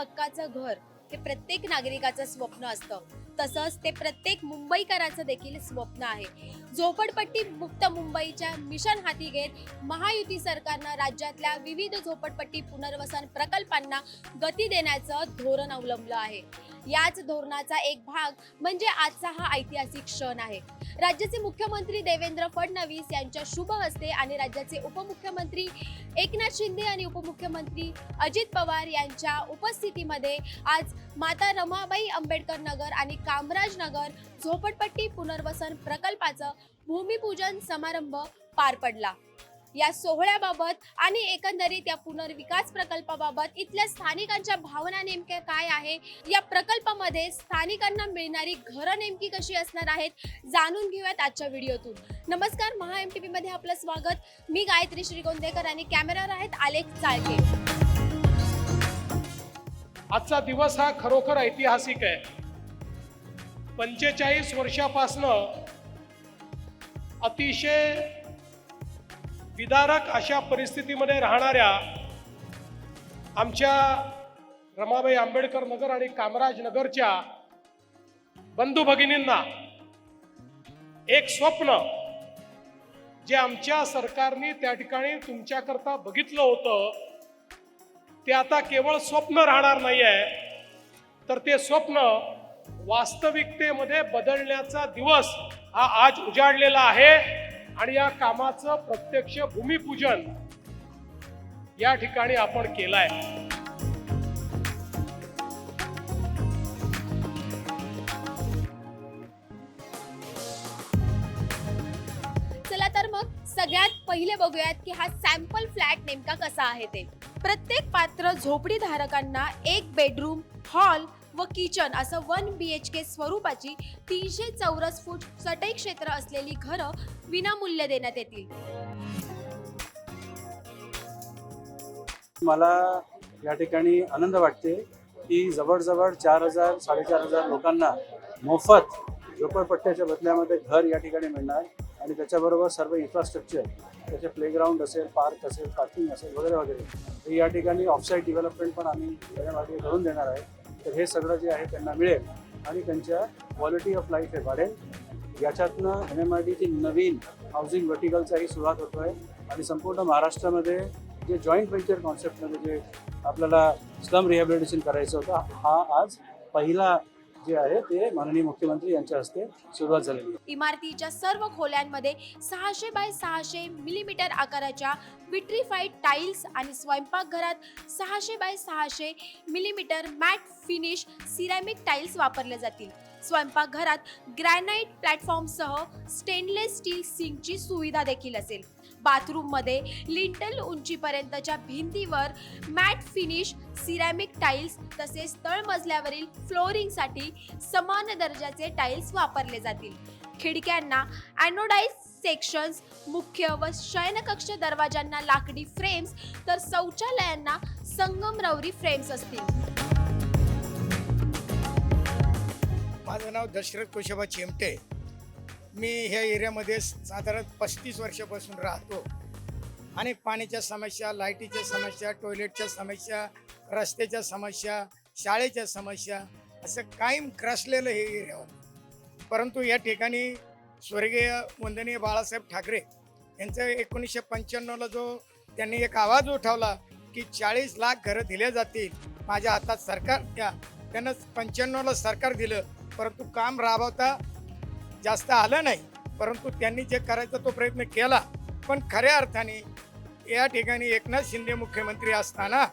हक्काचं घर हे प्रत्येक नागरिकाचं स्वप्न असतं. तसंच ते प्रत्येक मुंबईकराचं देखील स्वप्न आहे. झोपडपट्टी मुक्त मुंबईच्या मिशन हाती घेत महायुती सरकारनं राज्यातल्या विविध झोपडपट्टी पुनर्वसन प्रकल्पांना गती देण्याचं धोरण अवलंबलं आहे. याच धोरणाचा एक भाग म्हणजे आजचा हा ऐतिहासिक क्षण आहे. राज्याचे मुख्यमंत्री देवेंद्र फडणवीस यांच्या शुभ हस्ते आणि राज्याचे उपमुख्यमंत्री एकनाथ शिंदे आणि उपमुख्यमंत्री अजित पवार यांच्या उपस्थितीमध्ये आज माता रमाबाई आंबेडकर नगर आणि कामराज नगर झोपडपट्टी पुनर्वसन प्रकल्पाचं भूमिपूजन समारंभ पार पडला. या सोहळ्याबाबत आणि एकंदरीत या पुनर्विकास प्रकल्पाबाबत इथल्या स्थानिकांच्या भावना नेमक्या काय आहे? या प्रकल्पामध्ये स्थानिकांना मिळणारी घरं नेमकी कशी असणार आहेत? जाणून घेऊयात आजच्या व्हिडिओतून. नमस्कार महा एम टी मध्ये आपलं स्वागत. मी गायत्री श्रीगोंदेकर आणि कॅमेरावर आहेत आलेख चाळके. आजचा दिवस हा खरोखर ऐतिहासिक आहे. पंचेचाळीस वर्षापासनं अतिशय विदारक अशा परिस्थितीमध्ये राहणाऱ्या आमच्या रमाबाई आंबेडकर नगर आणि कामराज नगरच्या बंधू भगिनींना एक स्वप्न जे आमच्या सरकारने त्या ठिकाणी तुमच्याकरता बघितलं होतं ते आता केवळ स्वप्न राहणार नाही आहे तर ते स्वप्न वास्तविकतेमध्ये बदलण्याचा दिवस हा आज उजाडलेला आहे. आणि या कामाचं प्रत्यक्ष भूमिपूजन या ठिकाणी आपण केलंय. चला तर मग सगळ्यात पहिले बघूयात की हा सॅम्पल फ्लॅट नेमका कसा आहे ते. प्रत्येक पात्र झोपडी धारकांना एक बेडरूम हॉल व किचन असं वन बी एच के स्वरूपाची तीनशे चौरस फूट चटई क्षेत्र असलेली घरं विनामूल्य देण्यात येतील. मला या ठिकाणी आनंद वाटते की जवळजवळ चार हजार साडेचार हजार लोकांना मोफत झोपडपट्ट्याच्या बदल्यामध्ये घर या ठिकाणी मिळणार आणि त्याच्याबरोबर सर्व इन्फ्रास्ट्रक्चर त्याचे प्लेग्राऊंड असेल पार्क असेल पार्किंग असेल वगैरे वगैरे हे या ठिकाणी ऑफसाईट डेव्हलपमेंट पण आम्ही त्याच्यामागे करून देणार आहे. तर हे सगळं जे आहे त्यांना मिळेल आणि त्यांच्या क्वालिटी ऑफ लाईफ हे वाढेल. याच्यातनं एन एम आर डीची नवीन हाऊसिंग व्हर्टिकलचाही सुरुवात होतो आहे आणि संपूर्ण महाराष्ट्रामध्ये जे जॉईंट व्हेंचर कॉन्सेप्टमध्ये जे आपल्याला स्लम रिहॅबिलिटेशन करायचं होतं हा आज पहिला जे आहे ते माननीय मुख्यमंत्री यांच्या हस्ते सुरुवात झालेली आहे. इमारतीच्या सर्व खोल्यांमध्ये सहाशे बाय सहाशे मिलीमीटर आकाराच्या विट्रीफाईड टाईल्स आणि स्वयंपाकघरात सहाशे बाय सहाशे millimetre matt finish ceramic tiles वापरले जातील. स्वयंपाकघरात ग्रॅनाइट प्लॅटफॉर्मसह स्टेनलेस स्टील सिंकची सुविधा देखील असेल. बाथरूममध्ये लिंटल उंचीपर्यंतच्या भिंतीवर मॅट फिनिश सिरॅमिक टाईल्स तसेच तळमजल्यावरील फ्लोरिंगसाठी समान दर्जाचे टाईल्स वापरले जातील. खिडक्यांना ॲनोडाईज सेक्शन्स मुख्य व शयनकक्ष दरवाजांना लाकडी फ्रेम्स तर शौचालयांना संगमरवरी फ्रेम्स असतील. माझं नाव दशरथ कुशोबा चिमटे मी ह्या एरियामध्ये साधारण पस्तीस वर्षापासून राहतो. अनेक पाण्याच्या समस्या लाईटीच्या समस्या टॉयलेटच्या समस्या रस्त्याच्या समस्या शाळेच्या समस्या असं कायम ग्रासलेलं हे एरिया होतं. परंतु या ठिकाणी स्वर्गीय वंदनीय बाळासाहेब ठाकरे यांचा एकोणीसशे पंच्याण्णवला जो त्यांनी एक आवाज उठवला की चाळीस लाख घरं दिल्या जातील माझ्या हातात सरकार त्या त्यांना पंच्याण्णवला सरकार दिलं परंतु काम राबवता जास्त आलं नाही परंतु त्यांनी जे करायचा तो प्रयत्न केला. पण खऱ्या अर्थाने या ठिकाणी एकनाथ शिंदे मुख्यमंत्री असताना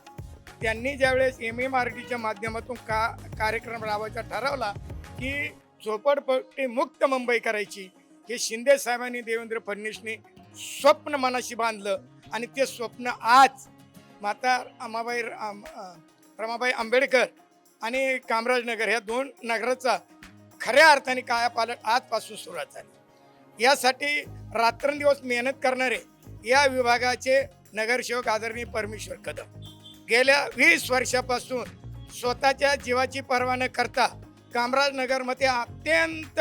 त्यांनी ज्यावेळेस एम एम आर टीच्या माध्यमातून का कार्यक्रम राबवायचा ठरवला की झोपडपट्टी मुक्त मुंबई करायची. हे शिंदे साहेबांनी देवेंद्र फडणवीसने स्वप्न मनाशी बांधलं आणि ते स्वप्न आज माता अमाबाई रमाबाई आंबेडकर आणि कामराजनगर ह्या दोन नगराचा खऱ्या अर्थाने कायापालट आजपासून सुरुवात झाली. यासाठी रात्रंदिवस मेहनत करणारे या विभागाचे नगरसेवक आदरणीय परमेश्वर कदम. गेल्या वीस वर्षापासून स्वतःच्या जीवाची पर्वा न करता कामराजनगरमध्ये अत्यंत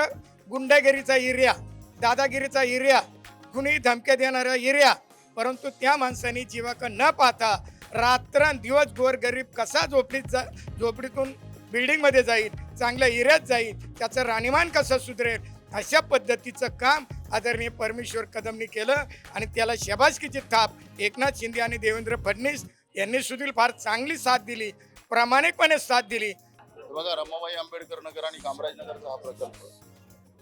गुंडगिरीचा एरिया दादागिरीचा एरिया कुणी धमक्या देणारा एरिया परंतु त्या माणसाने जीवाक न पाहता रात्रंदिवस गोरगरीब कसा झोपडीत जा झोपडीतून बिल्डिंगमध्ये जाईल चांगल्या एरियात जाईल त्याचं राणीमान कसं सुधरेल? अशा पद्धतीचं काम आदरणीय परमेश्वर कदमनी केलं आणि त्याला शबासकीची थाप एकनाथ शिंदे आणि देवेंद्र फडणवीस यांनी सुद्धा फार चांगली साथ दिली प्रामाणिकपणे साथ दिली. बघा रमाबाई आंबेडकर नगर आणि कामराज नगरचा हा प्रकल्प.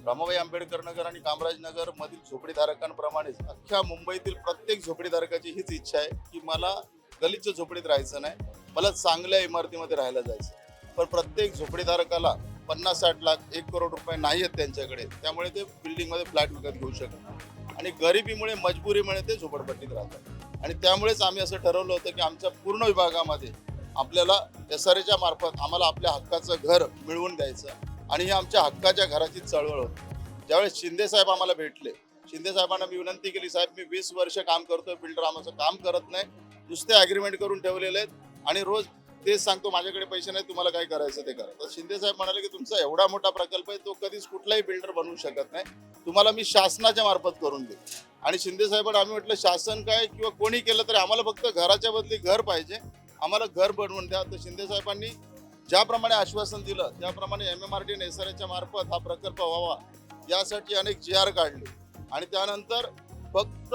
रमाबाई आंबेडकर नगर आणि कामराज नगर मधील झोपडीधारकांप्रमाणेच अख्ख्या मुंबईतील प्रत्येक झोपडीधारकाची हीच इच्छा आहे की मला गलिच्छ झोपडीत राहायचं नाही मला चांगल्या इमारतीमध्ये राहायला जायचं पण प्रत्येक झोपडीधारकाला पन्नास साठ लाख एक करोड रुपये नाही आहेत त्यांच्याकडे. त्यामुळे ते बिल्डिंगमध्ये फ्लॅट विकत घेऊ शकत आणि गरिबीमुळे मजबुरीमुळे ते झोपडपट्टीत राहतात. आणि त्यामुळेच आम्ही असं ठरवलं होतं की आमच्या पूर्ण विभागामध्ये आपल्याला एस आर एच्या मार्फत आम्हाला आपल्या हक्काचं घर मिळवून द्यायचं आणि ही आमच्या हक्काच्या घराची चळवळ होती. ज्यावेळेस शिंदे साहेब आम्हाला भेटले शिंदे साहेबांना मी विनंती केली साहेब मी वीस वर्ष काम करतोय बिल्डर आमचं काम करत नाही. नुसते ॲग्रीमेंट करून ठेवलेले आहेत आणि रोज तेच सांगतो माझ्याकडे पैसे नाही तुम्हाला काय करायचं ते करा. तर शिंदे साहेब म्हणाले की तुमचा एवढा मोठा प्रकल्प आहे तो कधीच कुठलाही बिल्डर बनवू शकत नाही. तुम्हाला मी शासनाच्या मार्फत करून देईन. आणि शिंदे साहेबांना आम्ही म्हटलं शासन काय किंवा कोणी केलं तरी आम्हाला फक्त घराच्या बदली घर पाहिजे. आम्हाला घर बनवून द्या. तर शिंदे साहेबांनी ज्याप्रमाणे आश्वासन दिलं त्याप्रमाणे M M R T S R एच्या मार्फत हा प्रकल्प व्हावा यासाठी अनेक जी आर काढले. आणि त्यानंतर फक्त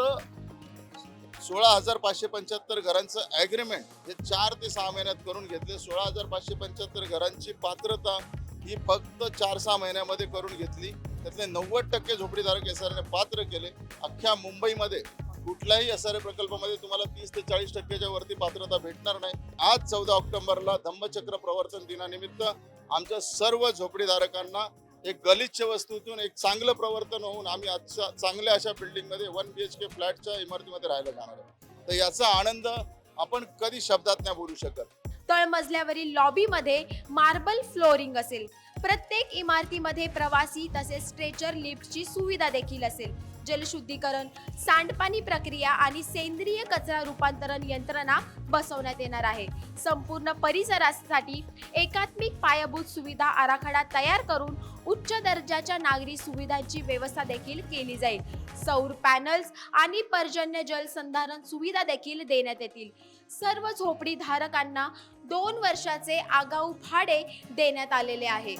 सोळा हजार पाचशे पंच्याहत्तर घरांचं ॲग्रीमेंट हे चार ते सहा महिन्यात करून घेतले. सोळा हजार पाचशे पंच्याहत्तर घरांची पात्रता ही फक्त चार सहा महिन्यामध्ये करून घेतली. त्यातले नव्वद टक्के झोपडीधारक एस आरने पात्र केले. अख्ख्या मुंबईमध्ये कुठल्याही एस आर ए प्रकल्पामध्ये तुम्हाला तीस ते चाळीस टक्क्याच्या वरती पात्रता भेटणार नाही. आज चौदा ऑक्टोबरला धम्मचक्र प्रवर्तन दिनानिमित्त आमच्या सर्व झोपडीधारकांना एक गलिच्छ वस्तूतून एक चांगलं प्रवर्तन होऊन आम्ही आजच्या चांगल्या अशा बिल्डिंगमध्ये वन बी एच के फ्लॅटच्या इमारतीमध्ये राहायला जाणार आहे तर याचा आनंद आपण कधी शब्दात नाही बोलू शकत. तळमजल्यावरील लॉबीमध्ये मार्बल फ्लोरिंग असेल. प्रत्येक इमारतीमध्ये प्रवासी तसेच स्ट्रेचर लिफ्टची सुविधा देखील असेल. जलशुद्धीकरण सांडपाणी प्रक्रिया आणि सेंद्रिय कचरा रूपांतरण यंत्रणा बसवण्यात येणार आहे. संपूर्ण परिसरासाठी एकात्मिक पायाभूत सुविधा आराखडा तयार करून उच्च दर्जाच्या नागरी सुविधांची व्यवस्था देखील केली जाईल. सौर पॅनल्स आणि पर्जन्य जल संधारण सुविधा देखील देण्यात येतील. सर्व झोपडी धारकांना दोन वर्षाचे आगाऊ भाडे देण्यात आलेले आहे.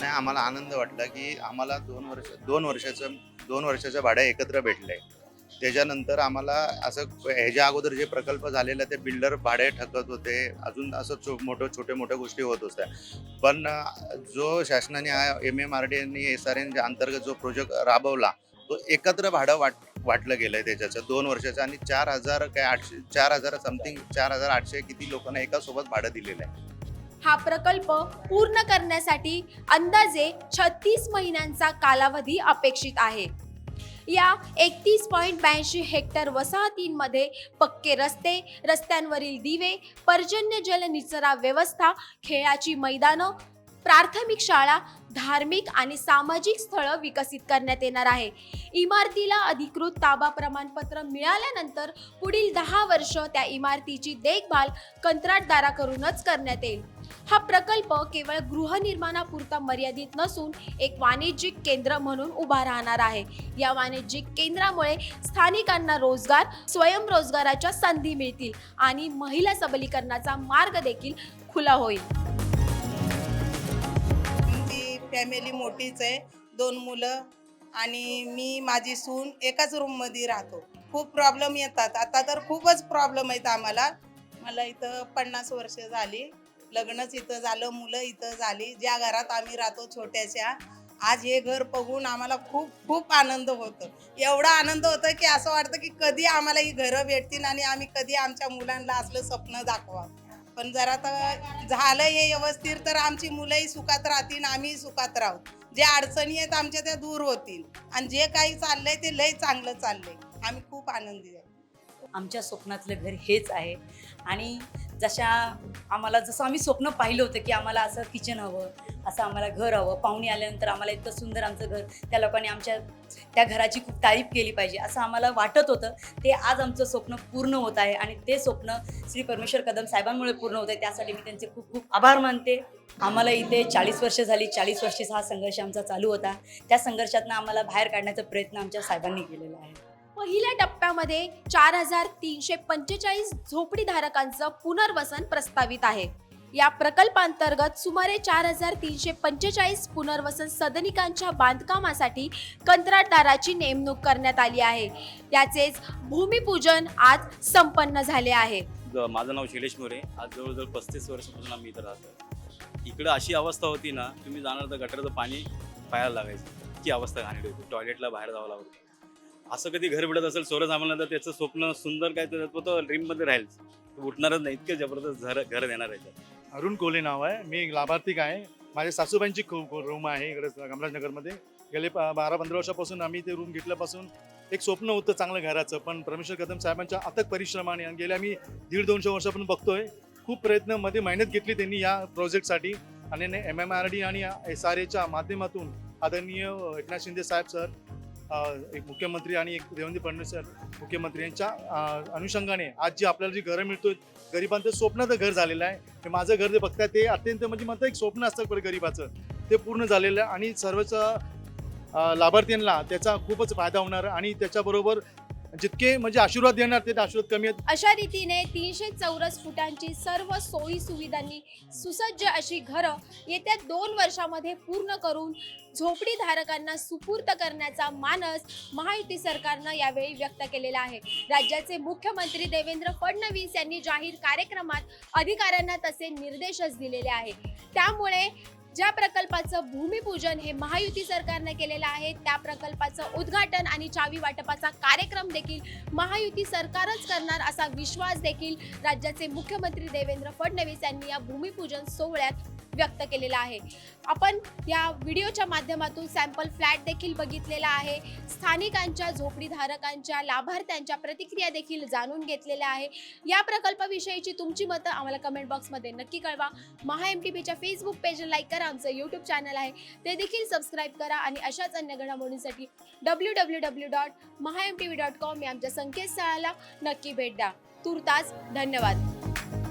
नाही आम्हाला आनंद वाटला की आम्हाला दोन वर्ष दोन वर्षाचं दोन वर्षाचं भाडं एकत्र भेटलंय त्याच्यानंतर आम्हाला असं ह्याच्या अगोदर जे प्रकल्प झालेले ते बिल्डर भाडे ठकत होते. अजून असं छो मोठं छोटे मोठ्या गोष्टी होत होत्या. पण जो शासनाने हा एम एम आर डी आणि एस आर एनच्या अंतर्गत जो प्रोजेक्ट राबवला तो एकत्र भाडं वाट वाटलं गेलंय त्याच्याचं. दोन वर्षाचं आणि चार हजार काय आठशे चार हजार समथिंग चार हजार आठशे किती लोकांना एकासोबत भाडं दिलेलं आहे. हा प्रकल्प पूर्ण करण्यासाठी अंदाजे छत्तीस महिन्यांचा कालावधी अपेक्षित आहे. या एकतीस पॉईंट ब्याऐंशी हेक्टर वसाहतींमध्ये पक्के रस्ते रस्त्यांवरील दिवे पर्जन्य जल निचरा व्यवस्था खेळाची मैदानं प्राथमिक शाळा धार्मिक आणि सामाजिक स्थळं विकसित करण्यात येणार आहे. इमारतीला अधिकृत ताबा प्रमाणपत्र मिळाल्यानंतर पुढील दहा वर्ष त्या इमारतीची देखभाल कंत्राटदाराकडूनच करण्यात येईल. हा प्रकल्प केवळ गृहनिर्माणापुरता मर्यादित नसून एक वाणिज्यिक केंद्र म्हणून उभा राहणार आहे. या वाणिज्यिक केंद्रामुळे स्थानिकांना रोजगार स्वयंरोजगाराच्या संधी मिळतील आणि महिला सबलीकरणाचा मार्ग देखील खुला होईल. फॅमिली मोठीच आहे दोन मुलं आणि मी माझी सून एकाच रूममध्ये राहतो. खूप प्रॉब्लेम येतात. आता तर खूपच प्रॉब्लेम आहेत आम्हाला. मला इथं पन्नास वर्ष झाली. लग्नच इथं झालं मुलं इथं झाली. ज्या घरात आम्ही राहतो छोट्याशा आज हे घर बघून आम्हाला खूप खूप आनंद होतो. एवढा आनंद होतो की असं वाटतं की कधी आम्हाला ही घरं भेटतील आणि आम्ही कधी आमच्या मुलांना असलं स्वप्न दाखवा. पण जरा तर झालं हे व्यवस्थित तर आमची मुलंही सुखात राहतील आम्ही सुखात राहू. जे अडचणी आहेत आमच्या त्या दूर होतील. आणि जे काही चाललंय ते लय चांगलं चाललंय. आम्ही खूप आनंदी आहे. आमच्या स्वप्नातलं घर हेच आहे. आणि जशा आम्हाला जसं आम्ही स्वप्न पाहिलं होतं की आम्हाला असं किचन हवं असं आम्हाला घर हवं. पाहुणे आल्यानंतर आम्हाला इतकं सुंदर आमचं घर त्या लोकांनी आमच्या त्या घराची खूप तारीफ केली पाहिजे असं आम्हाला वाटत होतं. ते आज आमचं स्वप्न पूर्ण होत आहे आणि ते स्वप्न श्री परमेश्वर कदम साहेबांमुळे पूर्ण होत आहे. त्यासाठी मी त्यांचे खूप खूप आभार मानते. आम्हाला इथे चाळीस वर्ष झाली चाळीस वर्षाचा हा संघर्ष आमचा चालू होता. त्या संघर्षातनं आम्हाला बाहेर काढण्याचा प्रयत्न आमच्या साहेबांनी केलेला आहे. पहिल्या टप्प्यामध्ये चार हजार तीनशे पंचेचाळीस झोपडीधारकांचं पुनर्वसन प्रस्तावित आहे. या प्रकल्पांतर्गत सुमारे चार हजार तीनशे पंचेचाळीस पुनर्वसन सदनिकांच्या बांधकामासाठी कंत्राटदाराची नेमणूक करण्यात आली आहे. त्याचेच भूमिपूजन आज संपन्न झाले आहे. माझं नाव शैलेश मोरे. आज जवळजवळ पस्तीस वर्षापासून आम्ही इथं राहतो इकडं अशी अवस्था होती ना तुम्ही जाणार तर गटरचं पाणी पाहायला लागायचं. ती अवस्था घाणेरडी होती. टॉयलेटला बाहेर जावं लागतं असं कधी घर भेटत असेल सोरं आम्हाला तर त्याचं स्वप्न सुंदर काय तर तो ड्रीममध्ये राहील. तो उठणारच नाही इतकं जबरदस्त घर घर देणार आहे अरुण कोले नाव आहे. मी लाभार्थी आहे. माझ्या सासूबाईंची रूम आहे इकडे कामराजनगरमध्ये. गेले बारा पंधरा वर्षापासून आम्ही ते रूम घेतल्यापासून एक स्वप्न होतं चांगलं घराचं पण परमेश्वर कदम साहेबांच्या अथक परिश्रमाने आणि गेल्या आम्ही दीड दोनशे वर्षापासून बघतोय. खूप प्रयत्नमध्ये मेहनत घेतली त्यांनी या प्रोजेक्टसाठी आणि एम एम आर डी आणि एस आर एच्या माध्यमातून आदरणीय एकनाथ शिंदे साहेब सर एक मुख्यमंत्री आणि एक देवेंद्र फडणवीस मुख्यमंत्री यांच्या अनुषंगाने आज जी आपल्याला जी घरं मिळतोय गरिबांचं स्वप्नाचं घर झालेलं आहे. हे माझं घर जे बघताय ते अत्यंत म्हणजे म्हणतं एक स्वप्न असतं बरं गरिबाचं. ते पूर्ण झालेलं आहे आणि सर्वच लाभार्थ्यांना त्याचा खूपच फायदा होणार आणि त्याच्याबरोबर जितके म्हणजे आशीर्वाद देणार ते आशीर्वाद कमी आहेत. अशा रीतीने तीनशे चौरस फुटांची सर्व सोयी सुविधांनी सुसज्ज अशी घरं येत्या दोन वर्षामध्ये पूर्ण करून झोपडीधारकांना सुपूर्त करण्याचा मानस महायुती सरकारनं यावेळी व्यक्त केलेला आहे. राज्याचे मुख्यमंत्री देवेंद्र फडणवीस यांनी जाहीर कार्यक्रमात अधिकाऱ्यांना तसे निर्देशच दिलेले आहेत. त्यामुळे ज्या प्रकल्पाचं भूमिपूजन हे महायुती सरकारने केलेलं आहे त्या प्रकल्पाचं उद्घाटन आणि चावी वाटपाचा कार्यक्रम देखील महायुती सरकारच करणार असा विश्वास देखील राज्याचे मुख्यमंत्री देवेंद्र फडणवीस यांनी या भूमिपूजन सोहळ्यात व्यक्त केलेला आहे. आपण या व्हिडिओच्या माध्यमातून सॅम्पल फ्लॅट देखील बघितलेला आहे. स्थानिकांच्या झोपडीधारकांच्या लाभार्थ्यांच्या प्रतिक्रिया देखील जाणून घेतलेल्या आहे. या प्रकल्पाविषयीची तुमची मतं आम्हाला कमेंट बॉक्समध्ये नक्की कळवा. महा एम टी पीच्या फेसबुक पेजला लाईक करा. आमचं यूट्यूब चॅनल आहे. ते देखील सबस्क्राईब करा आणि अशाच अन्य घडामोडींसाठी W W W dot Maha M T V dot com या आमच्या संकेतस्थळाला नक्की भेट द्या. तुर्तास धन्यवाद.